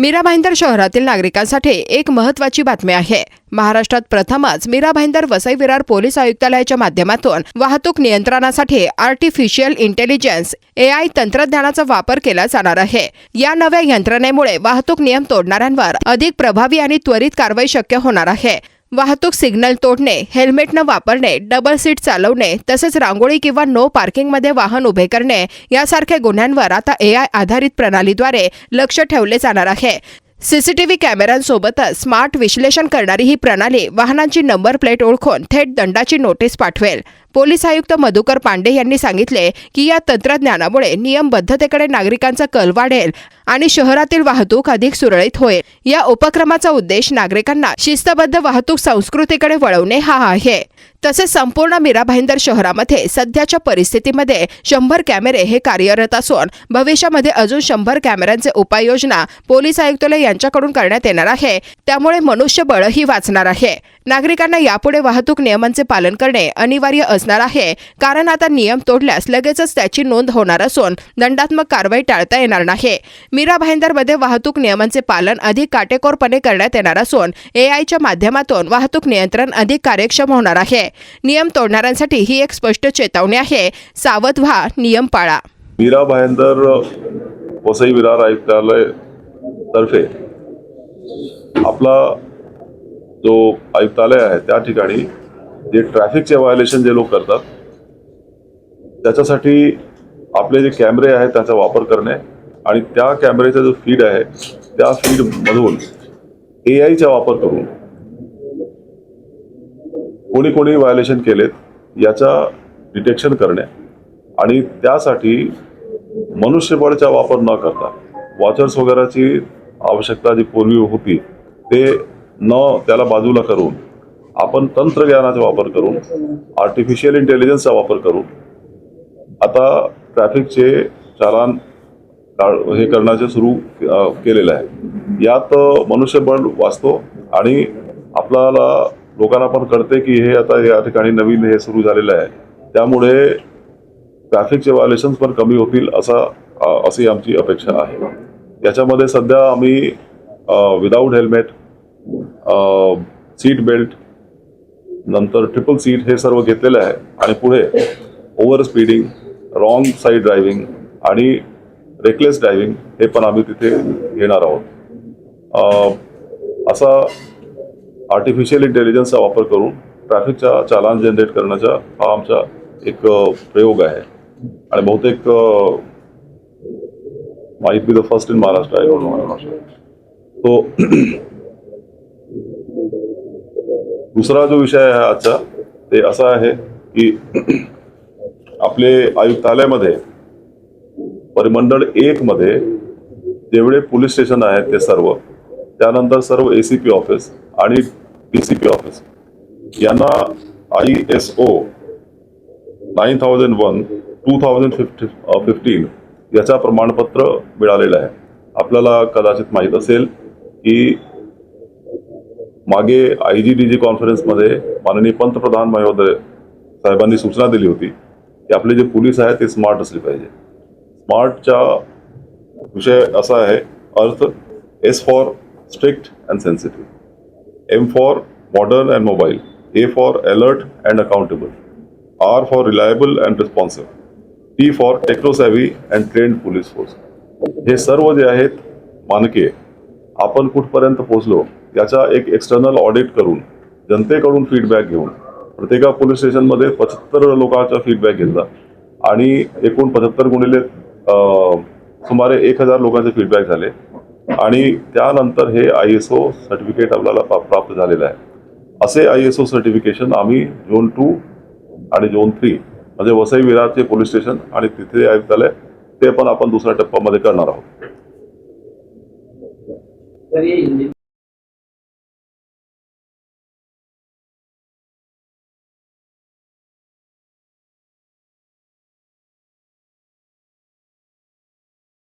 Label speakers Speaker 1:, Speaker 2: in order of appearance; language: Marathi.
Speaker 1: मीरा भाईंदर शहरातील नागरिकांसाठी एक महत्वाची बातमी आहे. महाराष्ट्रात प्रथमच मीरा भाईंदर वसई विरार पोलीस आयुक्तालयाच्या माध्यमातून वाहतूक नियंत्रणासाठी आर्टिफिशियल इंटेलिजन्स एआय तंत्रज्ञानाचा वापर केला जाणार आहे. या नव्या यंत्रणेमुळे वाहतूक नियम तोडणाऱ्यांवर अधिक प्रभावी आणि त्वरित कारवाई शक्य होणार आहे. वाहतूक सिग्नल तोडणे हेल्मेट न वापरणे डबल सीट चालवणे तसेच रांगोळी किंवा नो पार्किंगमध्ये वाहन उभे करणे यासारख्या गुन्ह्यांवर आता एआय आधारित प्रणालीद्वारे लक्ष ठेवले जाणार आहे. सीसीटीव्ही कॅमेऱ्यांसोबतच स्मार्ट विश्लेषण करणारी ही प्रणाली वाहनांची नंबर प्लेट ओळखून थेट दंडाची नोटीस पाठवेल. पोलीस आयुक्त मधुकर पांडे यांनी सांगितले की या तंत्रज्ञानामुळे नियमबद्धतेकडे नागरिकांचा कल वाढेल आणि शहरातील वाहतूक अधिक सुरळीत होईल. या उपक्रमाचा उद्देश नागरिकांना शिस्तबद्ध वाहतूक संस्कृतीकडे वळवणे हा आहे. तसेच संपूर्ण मीरा भाईंदर शहरामध्ये सध्याच्या परिस्थितीमध्ये शंभर कॅमेरे हे कार्यरत असून भविष्यामध्ये अजून शंभर कॅमेऱ्यांचे उपाययोजना पोलीस आयुक्तालय यांच्याकडून करण्यात येणार आहे. त्यामुळे मनुष्यबळही वाचणार आहे. नागरिकांना यापुढे वाहतूक नियमांचे पालन करणे अनिवार्य असणार आहे. कारण आता नियम तोडल्यास लगेचच त्याची नोंद होणार असून दंडात्मक कारवाई टाळता येणार नाही. मीरा भाईंदरमध्ये वाहतूक नियमांचे पालन अधिक काटेकोरपणे करण्यात येणार असून एआयच्या माध्यमातून वाहतूक नियंत्रण अधिक कार्यक्षम होणार आहे. नियम तोडणाऱ्यांसाठी ही एक स्पष्ट चेतावणी आहे. सावध व्हा नियम पाळा.
Speaker 2: मीरा भाईंदर वसई विरार आयुक्तालय तर्फे आपला जो आयुक्तालय आहे त्या ठिकाणी जे ट्रॅफिकचे व्हायोलेशन जे लोक करतात त्याच्यासाठी आपले जे कॅमेरे आहेत त्याचा वापर करणे आणि त्या कॅमेरेचा जो फीड आहे त्या फीडमधून ए आयचा वापर करून कोणी कोणी व्हायोलेशन केलेत याचा डिटेक्शन करणे आणि त्यासाठी मनुष्यबळचा वापर न करता वॉचर्स वगैरेची आवश्यकता जी पूर्वी होती ते न त्याला बाजूला करून आपण तंत्रज्ञानाचा वापर करून आर्टिफिशियल इंटेलिजन्सचा वापर करून आता ट्रॅफिकचे चालान हे करण्याचे सुरू केलेलं आहे. यात मनुष्यबळ वाचतो आणि आपल्याला लोकांना पण कळते की हे आता या ठिकाणी नवीन हे सुरू झालेलं आहे. त्यामुळे ट्रॅफिकचे व्हायोलेशन्स पण कमी होतील असा अशी आमची अपेक्षा आहे. याच्यामध्ये सध्या आम्ही विदाऊट हेल्मेट सीट बेल्ट नंतर ट्रिपल सीट हे सर्व घेतलेलं आहे. आणि पुढे over speeding wrong side driving आणि रेकलेस ड्रायव्हिंग हे पण आम्ही तिथे घेणार आहोत. असा आर्टिफिशियल इंटेलिजन्सचा वापर करून ट्रॅफिकचा चालान जनरेट करण्याचा हा आमचा एक प्रयोग आहे. आणि बहुतेक might be the first in Maharashtra आहे तो दुसरा जो विषय आहे आजचा ते असा आहे की आपले आयुक्तालयामध्ये परिमंडळ एक मध्ये जेवढे पोलीस स्टेशन आहेत ते सर्व त्यानंतर सर्व ए सी पी ऑफिस आणि डी सी पी ऑफिस यांना I S O nine thousand one two thousand fifty fifteen याचा प्रमाणपत्र मिळालेलं आहे. आपल्याला कदाचित माहीत असेल की मागे आय जी डी जी कॉन्फरन्समध्ये माननीय पंतप्रधान महोदय साहेबांनी सूचना दिली होती की आपले जे पोलीस आहेत ते स्मार्ट असले पाहिजे. स्मार्टचा विषय असा आहे अर्थ S for strict and sensitive. M for modern and mobile. A for alert and accountable. R for reliable and responsive. T for technosavvy and trained police force. हे सर्व जे आहेत मानके आपण कुठपर्यंत पोहोचलो याचा एक एक्सटर्नल ऑडिट करून जनतेकडून फीडबॅक घेऊन प्रत्येका पोलीस स्टेशनमध्ये पचहत्तर लोकांचा फीडबॅक घेतला. आणि एकूण पचहत्तर गुणिले सुमारे एक हजार लोकांचे फीडबॅक झाले. आणि त्यानंतर हे आय एस ओ सर्टिफिकेट आपल्याला प्राप्त झालेलं आहे. असे आय एस ओ सर्टिफिकेशन आम्ही झोन टू आणि झोन थ्री म्हणजे वसई विरारचे पोलीस स्टेशन आणि तिथे आयुक्तालय ते पण आपण दुसऱ्या टप्प्यामध्ये करणार आहोत.